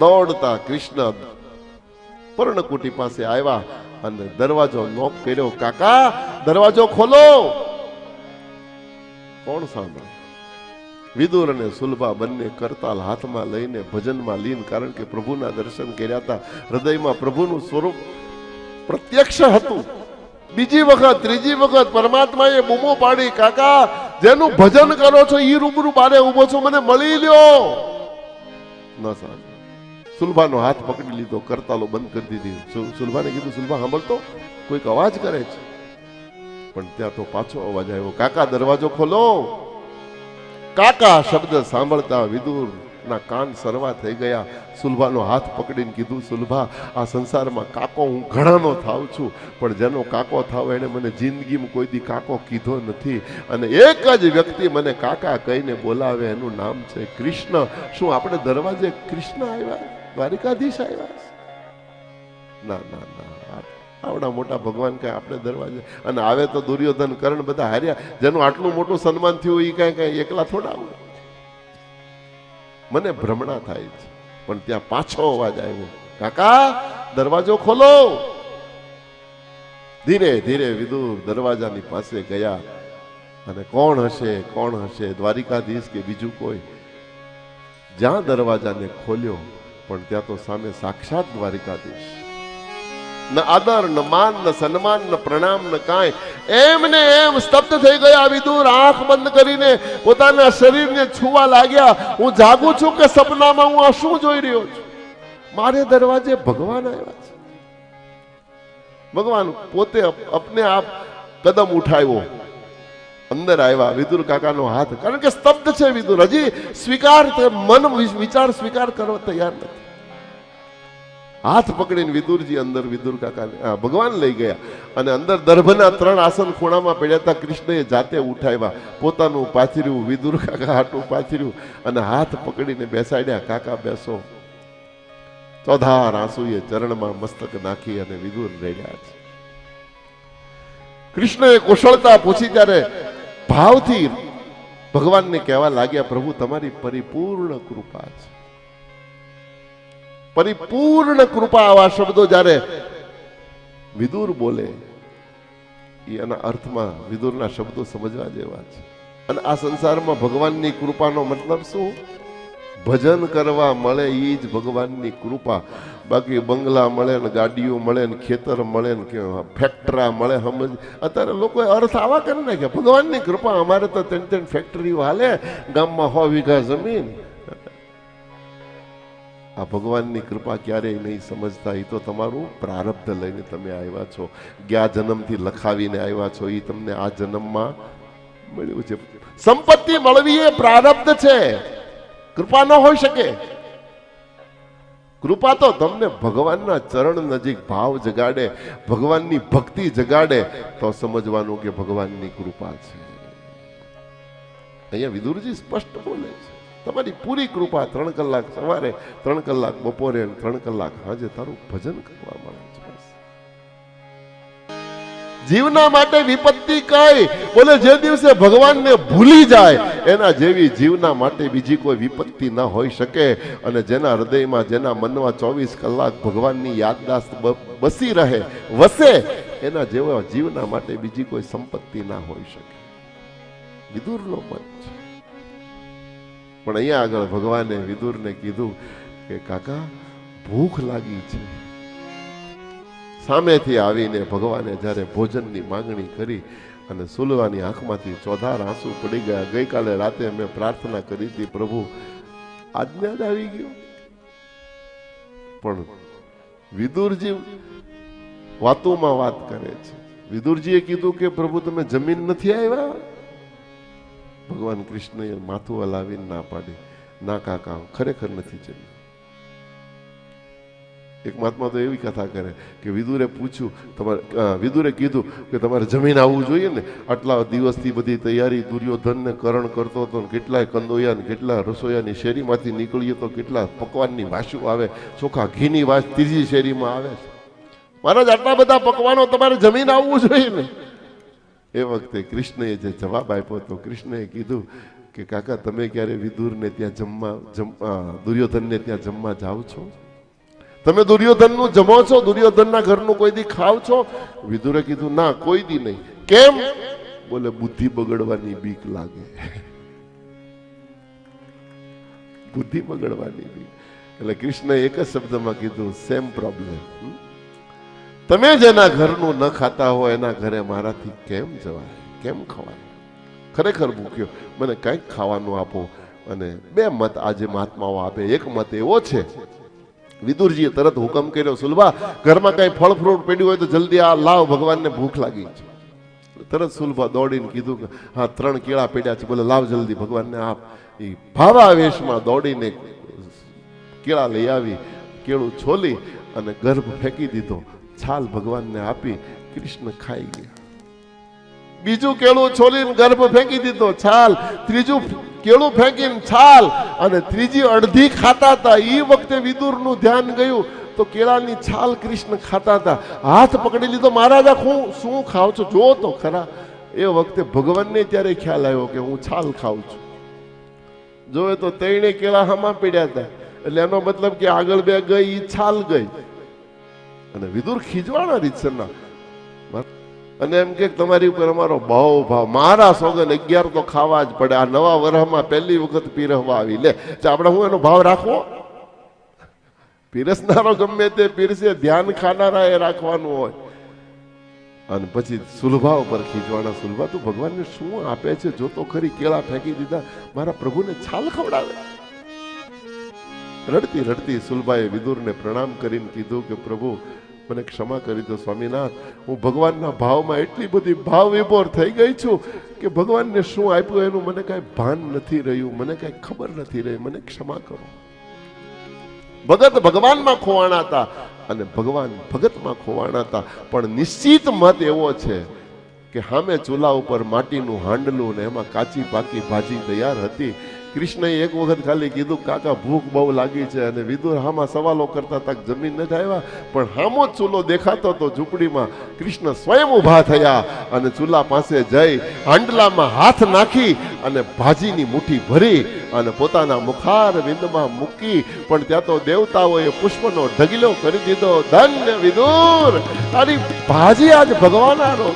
દોડતા કૃષ્ણ પર્ણકુટી પાસે આવ્યા અને દરવાજો નોક કર્યો, કાકા, દરવાજો ખોલો. કોણ સાંભળે? વિદુર અને સુલભા બંને કરતાલ હાથમાં લઈને ભજનમાં લીન, કારણ કે પ્રભુના દર્શન કર્યા હતા. હૃદયમાં પ્રભુનું સ્વરૂપ પ્રત્યક્ષ હતું. બીજી વખત, ત્રીજી વખત પરમાત્માએ બૂમો પાડી, કાકા, જેનું ભજન કરો છો, ઈ રૂબરૂ બારે ઊભો છો, મને મળી લ્યો. ન સાહેબ સુલભાનો હાથ પકડી લીધો, કરતાલો બંધ કરી દીધી. સુલભાને કીધું, સુલભા, સાંભળતો? કોઈક અવાજ કરે છે. પણ ત્યાં તો પાછો અવાજ આવ્યો, કાકા, દરવાજો ખોલો. કાકા શબ્દ સાંભળતા વિદુર ના કાન સરવા થઈ ગયા. સુલભાનો હાથ પકડીને કીધું, સુલભા, આ સંસારમાં કાકો હું ઘણાનો થાવ છું, પણ જેનો કાકો થાવ એને મને જિંદગીમાં કોઈ દી કાકો કીધો નથી. અને એક જ વ્યક્તિ મને કાકા કહીને બોલાવે, એનું નામ છે કૃષ્ણ. શું આપણે દરવાજે કૃષ્ણ આવ્યા? દ્વારિકાધીશ આવ્યા ના ના ના આવડા મોટા ભગવાન કઈ આપણે દરવાજે અને આવે તો દુર્યોધન, કરણ બધા હાર્યા. જેનું આટલું મોટું સન્માન થયું એ કઈ કઈ એકલા થોડા આવે. મને ભ્રમણા થાય છે. પણ ત્યાં પાછો અવાજ આવ્યો. કાકા, દરવાજો ખોલો. ધીરે ધીરે વિદુર દરવાજાની પાસે ગયા. અને કોણ હશે કોણ હશે? દ્વારિકાધીશ કે બીજું કોઈ? જ્યાં દરવાજાને ખોલ્યો પણ ત્યાં તો સામે સાક્ષાત દ્વારિકાધીશ. ન આદર, ન માન, ન સન્માન, ન પ્રણામ, ન કાંઈ. એમને એમ સ્તબ્ધ થઈ ગયા વિદુર આંખ બંધ કરીને પોતાના શરીરને છૂવા લાગ્યા. હું જાગું છું કે સપનામાં હું આ શું જોઈ રહ્યો છું? મારે દરવાજે ભગવાન આવ્યા છે. ભગવાન પોતે અપ- અપને આપ કદમ ઉઠાવ્યો. અંદર આવ્યા વિદુર કાકાનો હાથ. કારણ કે સ્તબ્ધ છે વિદુર. હજી સ્વીકાર મન વિચાર સ્વીકાર કરવા તૈયાર નથી. હાથ પકડીને વિદુરજી અંદર વિદુર કાકા ભગવાન લઈ ગયા. અને અંદર દર્ભના ત્રણ આસન ખૂણામાં પડ્યા કૃષ્ણએ જાતે ઉઠાવ્યા. પોતાનું પાથર્યું, વિદુર કાકા હાટું પાથર્યું અને હાથ પકડીને બેસાડ્યા. કાકા બેસો. ચોધાર આંસુએ ચરણમાં મસ્તક નાખી અને વિદુર રેડ્યા છે. કૃષ્ણએ કુશળતા પૂછી ત્યારે ભાવથી ભગવાનને કહેવા લાગ્યા, પ્રભુ, તમારી પરિપૂર્ણ કૃપા છે. પરિપૂર્ણ કૃપા આવા શબ્દો જ્યારે વિદુર બોલે એના અર્થમાં વિદુરના શબ્દો સમજવા જેવા છે. અને આ સંસારમાં ભગવાનની કૃપાનો મતલબ શું? ભજન કરવા મળે એ જ ભગવાનની કૃપા. બાકી બંગલા મળે ને ગાડીઓ મળે ને ખેતર મળે ને કે ફેક્ટરા મળે સમજ. અત્યારે લોકોએ અર્થ આવા કરી નાખ્યા. ભગવાનની કૃપા. અમારે તો ત્રણ ત્રણ ફેક્ટરીઓ હાલે. ગામમાં હો વીઘા જમીન. આ ભગવાનની કૃપા ક્યારેય નહીં સમજતા. એ તો તમારું પ્રારબ્ધ લઈને તમે આવ્યા છો. ગયા જન્મથી લખાવીને આવ્યા છો એ તમને આ જન્મમાં મળ્યું છે. સંપત્તિ મળવી એ પ્રારબ્ધ છે. કૃપા ન હોઈ શકે. કૃપા તો તમને ભગવાનના ચરણ નજીક ભાવ જગાડે, ભગવાનની ભક્તિ જગાડે, તો સમજવાનું કે ભગવાનની કૃપા છે. અહીંયા વિદુરજી સ્પષ્ટ બોલે છે. તમારી પૂરી કૃપા ત્રણ કલાક સવારે, ત્રણ કલાક બપોરે ત્રણ કલાક સાંજે તારું ભજન કરવા મળે છે. જીવના માટે વિપત્તિ કઈ. બોલે જે દિવસે ભગવાનને ભૂલી જાય, એના જેવી જીવના માટે બીજી કોઈ વિપત્તિ ન હોઈ શકે. અને જેના હૃદયમાં, જેના મનમાં ચોવીસ કલાક ભગવાનની યાદદાસ્ત બસી રહે, વસે, એના જેવા જીવના માટે બીજી કોઈ સંપત્તિ ના હોઈ શકે. વિદુરનો મત છે. પણ અહીંયા આગળ ભગવાને વિદુરને કીધું કે કાકા, ભૂખ લાગી છે. સામેથી આવીને ભગવાને જ્યારે ભોજનની માંગણી કરી અને સુલવાની આંખમાંથી ચોધાર આંસુ પડી ગયા, ગઈકાલે રાતે મેં પ્રાર્થના કરી હતી, પ્રભુ, આજ્ઞા જ આવી ગયો. પણ વિદુરજી વાતોમાં વાત કરે છે. વિદુરજીએ કીધું કે, પ્રભુ, તમે જમીન નથી આવ્યા? ભગવાન કૃષ્ણએ માથું હલાવીને ના પાડી. ના કાકા ખરેખર નથી જમી. એક મહાત્મા તો એવી કથા કરે કે વિદુરે પૂછ્યું, તમારે વિદુરે કીધું કે તમારે જમીન આવવું જોઈએ ને? આટલા દિવસથી બધી તૈયારી દુર્યોધનને કરણ કરતો હતો ને કેટલાય કંદોયા ને કેટલા રસોયાની શેરીમાંથી નીકળીએ તો કેટલા પકવાનની વાસુ આવે. ચોખા ઘીની વાસ ત્રીજી શેરીમાં આવે છે. મહારાજ, આટલા બધા પકવાનો તમારે જમીન આવવું જોઈએ ને? એ વખતે કૃષ્ણએ જે જવાબ આપ્યો તો કૃષ્ણએ કીધું કે કાકા, તમે ક્યારે વિદુરને ત્યાં જમવા દુર્યોધનને ત્યાં જમવા જાઓ છો? તમે દુર્યોધનનું જમો છો, દુર્યોધનના ઘરનું કોઈ દી ખાવ છો? વિદુરે કીધું, ના, કોઈ દી નહીં. કેમ? બોલે, બુદ્ધિ બગડવાની બીક લાગે. બુદ્ધિ બગડવાની બીક. એટલે કૃષ્ણએ એક જ શબ્દમાં કીધું સેમ પ્રોબ્લેમ તમે જેના ઘરનું ન ખાતા હો, એના ઘરે મારાથી કેમ જવાય? કેમ ખવાય? ખરેખર ભૂખ્યો. મને કંઈક ખાવાનું આપો. અને બે મત આજે મહાત્માઓ આપે. એક મત એવો છે વિદુરજીએ તરત હુકમ કર્યો, સુલભા, ઘરમાં કઈ ફળ ફ્રૂટ પડ્યું હોય તો જલ્દી આ લાવ, ભગવાનને ભૂખ લાગી છે. તરત સુલભા દોડીને કીધું કે, હા, ત્રણ કેળા પડ્યા છે. બોલે, લાવ જલ્દી, ભગવાનને આપ. એ ભાવાવેશમાં દોડીને કેળા લઈ આવી, કેળું છોલી અને ગર્ભ ફેંકી દીધો. છાલ ભગવાનને આપી, કૃષ્ણ ખાઈ ગયા. બીજું કેળું છોલીને ગર્ભ ફેંકી દીધો. છાલ, ત્રીજું કેળું ફેંકીને છાલ અને ત્રીજી અડધી ખાતા હતા. એ વખતે વિદુરનું ધ્યાન ગયું તો કેળાની છાલ કૃષ્ણ ખાતા હતા. હાથ પકડી લીધો, મહારાજા, હું શું ખાવ છું? જો તો ખરા. એ વખતે ભગવાનને ત્યારે ખ્યાલ આવ્યો કે હું છાલ ખાઉં છું. જોવે તો તેણે કેળા હામાં પીડ્યા હતા. એટલે એનો મતલબ કે આગળ બે ગઈ એ છાલ ગઈ. અને વિદુર ખીજવાના રીતસરના અને એમ કે તમારી ઉપર અમારો બહુ ભાવ. મારા સોગન અગિયાર તો ખાવા જ પડે. આ નવા વરહમાં પહેલી વખત પીરહવા આવી. લે આપણે હું એનો ભાવ રાખવો? પીરસનારો ગમે તે પીરસે, ધ્યાન ખાનારા એ રાખવાનું હોય. અને પછી સુલભા ઉપર ખીચવાના સુલભા, તું ભગવાનને શું આપે છે? જો તો ખરી કેળા ફેંકી દીધા. મારા પ્રભુને છાલ ખવડાવે. રડતી રડતી સુલભાએ વિદુરને પ્રણામ કરીને કીધું કે, પ્રભુ મને ક્ષમા કરી દો, સ્વામીનાથ. હું ભગવાનના ભાવમાં એટલી બધી ભાવ વિભોર થઈ ગઈ છું કે ભગવાનને શું આપ્યું એનું મને કાંઈ ભાન નથી રહ્યું, મને કાંઈ ખબર નથી રહી. મને ક્ષમા કરો. ભગત ભગવાનમાં ખોવાણા હતા અને ભગવાન ભગતમાં ખોવાણા હતા પણ નિશ્ચિત મત એવો છે કે સામે ચૂલા ઉપર માટીનું હાંડલું ને એમાં કાચી પાકી ભાજી તૈયાર હતી. કૃષ્ણએ એક વખત ખાલી કીધું, કાકા, ભૂખ બહુ લાગી છે. અને વિદુર હામાં સવાલો કરતા તક જમીન નથી આવ્યા, પણ હામો જ ચૂલો દેખાતો તો ઝૂંપડીમાં કૃષ્ણ સ્વયં ઊભા થયા અને ચૂલા પાસે જઈ હાંડલામાં હાથ નાખી અને ભાજીની મુઠ્ઠી ભરી અને પોતાના મુખાર વિંદમાં મૂકી, પણ ત્યાં તો દેવતાઓએ પુષ્પનો ઢગલો કરી દીધો. ધન્ય વિદુર! તારી ભાજી આજ ભગવાન આરો